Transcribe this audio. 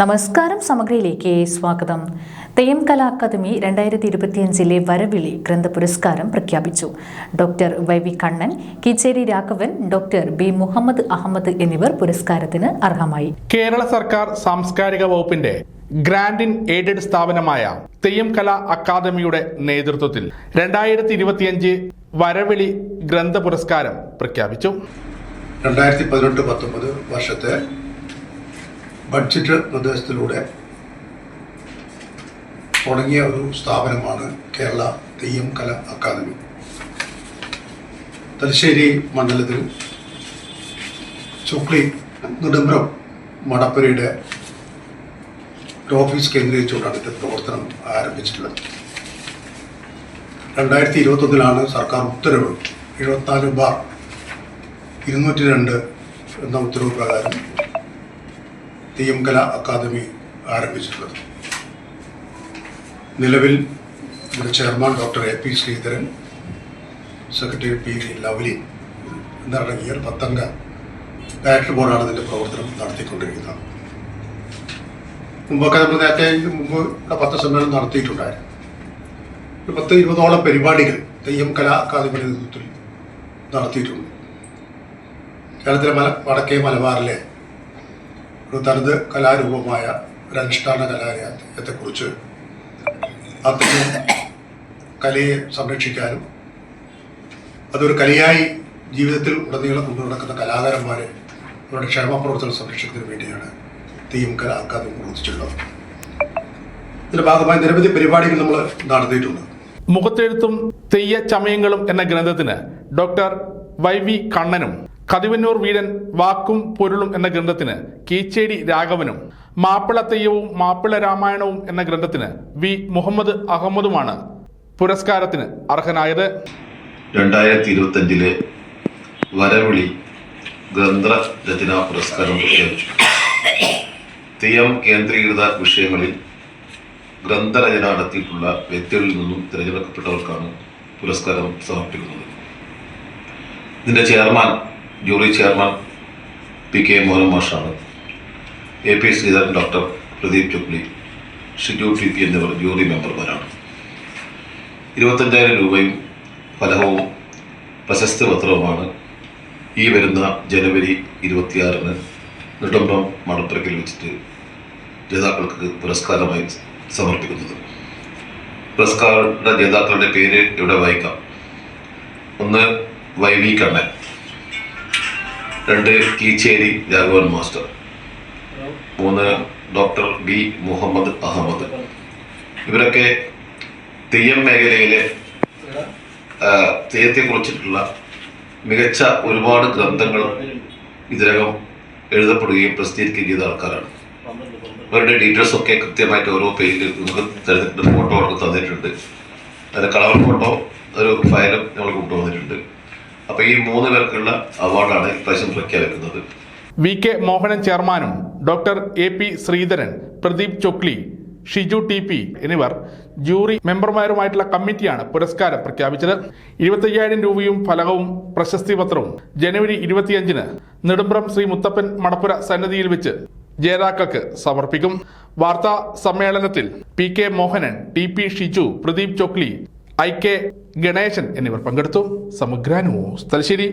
നമസ്കാരം സമഗ്രയിലേക്ക് സ്വാഗതം. തെയ്യം കലാ അക്കാദമി രണ്ടായിരത്തി ഇരുപത്തിയഞ്ചിലെ വരവിളി ഗ്രന്ഥ പുരസ്കാരം പ്രഖ്യാപിച്ചു. Doctor Y V Kannan Keecheri Raghavan doctor B Muhammad Ahmed എന്നിവർ പുരസ്കാരത്തിന് അർഹമായി. കേരള സർക്കാർ സാംസ്കാരിക വകുപ്പിന്റെ ഗ്രാൻഡ് ഇൻ എയ്ഡഡ് സ്ഥാപനമായ തെയ്യം കലാ അക്കാദമിയുടെ നേതൃത്വത്തിൽ രണ്ടായിരത്തി ഇരുപത്തിയഞ്ച് വരവിളി ഗ്രന്ഥ പുരസ്കാരം പ്രഖ്യാപിച്ചു. രണ്ടായിരത്തി പതിനെട്ട് പത്തൊമ്പത് വർഷത്തെ ബഡ്ജറ്റ് നിർദ്ദേശത്തിലൂടെ തുടങ്ങിയ ഒരു സ്ഥാപനമാണ് കേരള തെയ്യം കല അക്കാദമി. തലശ്ശേരി മണ്ഡലത്തിൽ ചുക്ലി നെടുമ്പ്രം മടപ്പുരയുടെ ഒരു ഓഫീസ് കേന്ദ്രീകരിച്ചുകൊണ്ടാണ് ഇതിന്റെ പ്രവർത്തനം ആരംഭിച്ചിട്ടുള്ളത്. രണ്ടായിരത്തി ഇരുപത്തൊന്നിലാണ് സർക്കാർ ഉത്തരവ് എഴുപത്തിനാല് ബാർ ഇരുന്നൂറ്റി രണ്ട് എന്ന ഉത്തരവ് പ്രകാരം തെയ്യം കല അക്കാദമി ആരംഭിച്ചിട്ടുള്ളത്. നിലവിൽ ഇവിടെ chairman doctor A P Sreedharan secretary P Lovely എന്നടങ്ങിയ ഒരു പത്തംഗ ഡയറക്ടർ ബോർഡാണ് ഇതിന്റെ പ്രവർത്തനം നടത്തിക്കൊണ്ടിരിക്കുന്നത്. മുമ്പൊക്കെ നമ്മൾ നേരത്തെ മുമ്പ് ഇവിടെ പത്ത് സമ്മേളനം നടത്തിയിട്ടുണ്ടായിരുന്നു. ഒരു പത്ത് ഇരുപതോളം പരിപാടികൾ തെയ്യം കലാ അക്കാദമിയുടെ നേതൃത്വത്തിൽ നടത്തിയിട്ടുണ്ട്. കേരളത്തിലെ മല വടക്കേ മലബാറിലെ ഒരു തനത് കലാരൂപമായ ഒരു അനുഷ്ഠാന കലാലയത്തെക്കുറിച്ച് അത്തരം കലയെ സംരക്ഷിക്കാനും അതൊരു കലയായി ജീവിതത്തിൽ ഉടനീളം കൊണ്ടു നടക്കുന്ന കലാകാരന്മാരെ അവരുടെ ക്ഷേമ പ്രവർത്തനം സംരക്ഷിക്കുന്നതിന് വേണ്ടിയാണ് തെയ്യം കല അക്കാദമി പ്രവർത്തിച്ചിട്ടുള്ളത്. ഇതിന്റെ ഭാഗമായി നിരവധി പരിപാടികൾ നമ്മൾ നടത്തിയിട്ടുണ്ട്. മുഖത്തെഴുത്തും തെയ്യ ചമയങ്ങളും എന്ന ഗ്രന്ഥത്തിന് ഡോക്ടർ വൈ വി കണ്ണനും കതിവന്നൂർ വീരൻ വാക്കും പൊരുളും എന്ന ഗ്രന്ഥത്തിന് കീച്ചേരി രാഘവനും മാപ്പിള തെയ്യവും മാപ്പിള രാമായണവും എന്ന ഗ്രന്ഥത്തിന് വി. മുഹമ്മദ് അഹമ്മദുമാണ് പുരസ്കാരത്തിന് അർഹനായത്. രണ്ടായിരത്തി ഇരുപത്തഞ്ചിലെ വരവിളി ഗ്രന്ഥ രചനാ പുരസ്കാരം പ്രഖ്യാപിച്ചു. തെയ്യം കേന്ദ്രീകൃത വിഷയങ്ങളിൽ ഗ്രന്ഥരചന നടത്തിയിട്ടുള്ള വ്യക്തികളിൽ നിന്നും തിരഞ്ഞെടുക്കപ്പെട്ടവർക്കാണ് പുരസ്കാരം സമർപ്പിക്കുന്നത്. ഇതിന്റെ chairman jury chairman P K Mohan മാഷാണ്. A P Sreedharan doctor Pradeep Chokli Shiju T P എന്നിവർ ജൂറി മെമ്പർമാരാണ്. ഇരുപത്തഞ്ചായിരം രൂപയും ഫലവും പ്രശസ്തി പത്രവുമാണ് ഈ വരുന്ന ജനുവരി ഇരുപത്തിയാറിന് നെടുമ്പം മണപ്പുറക്കിൽ വെച്ചിട്ട് ജേതാക്കൾക്ക് പുരസ്കാരമായി സമർപ്പിക്കുന്നത്. പുരസ്കാരങ്ങളുടെ ജേതാക്കളുടെ പേര് ഇവിടെ വായിക്കാം. ഒന്ന് വൈ വി കണ്ണൻ. രണ്ട് കീച്ചേരി രാഘവൻ മാസ്റ്റർ. മൂന്ന് ഡോക്ടർ ബി മുഹമ്മദ് അഹമ്മദ്. ഇവരൊക്കെ തെയ്യം മേഖലയിലെ തെയ്യത്തെ തെയ്യത്തെക്കുറിച്ചിട്ടുള്ള മികച്ച ഒരുപാട് ഗ്രന്ഥങ്ങൾ ഇതിനകം എഴുതപ്പെടുകയും പ്രസിദ്ധീകരിക്കുകയും ചെയ്ത ആൾക്കാരാണ്. അവരുടെ ഡീറ്റെയിൽസ് ഒക്കെ കൃത്യമായിട്ട് ഓരോ പേജിൽ നമുക്ക് തരുന്നിട്ടുണ്ട് ഫോട്ടോ അവർക്ക് തന്നിട്ടുണ്ട്. അതിന്റെ കളർ ഫോട്ടോ ഒരു ഫയലും ഞങ്ങൾ കൊണ്ടുവന്നിട്ടുണ്ട്. അപ്പോൾ ഈ മൂന്ന് പേർക്കുള്ള അവാർഡാണ് ഇപ്രാവശ്യം പ്രഖ്യാപിക്കുന്നത്. വി കെ മോഹനൻ ചെയർമാനും doctor A P Sreedharan Pradeep Chokli Shiju T P എന്നിവർ ജൂറി മെമ്പർമാരുമായിട്ടുള്ള കമ്മിറ്റിയാണ് പുരസ്കാരം പ്രഖ്യാപിച്ചത്. ഇരുപത്തയ്യായിരം രൂപയും ഫലകവും പ്രശസ്തി പത്രവും ജനുവരി ഇരുപത്തിയഞ്ചിന് നെടുമ്പ്രം ശ്രീ മുത്തപ്പൻ മടപ്പുര സന്നിധിയിൽ വെച്ച് ജേതാക്കൾക്ക് സമർപ്പിക്കും. വാർത്താ സമ്മേളനത്തിൽ P K Mohanan T P Shiju Pradeep Chokli I K Ganesan എന്നിവർ പങ്കെടുത്തു. സമഗ്ര ന്യൂസ് തലശ്ശേരി.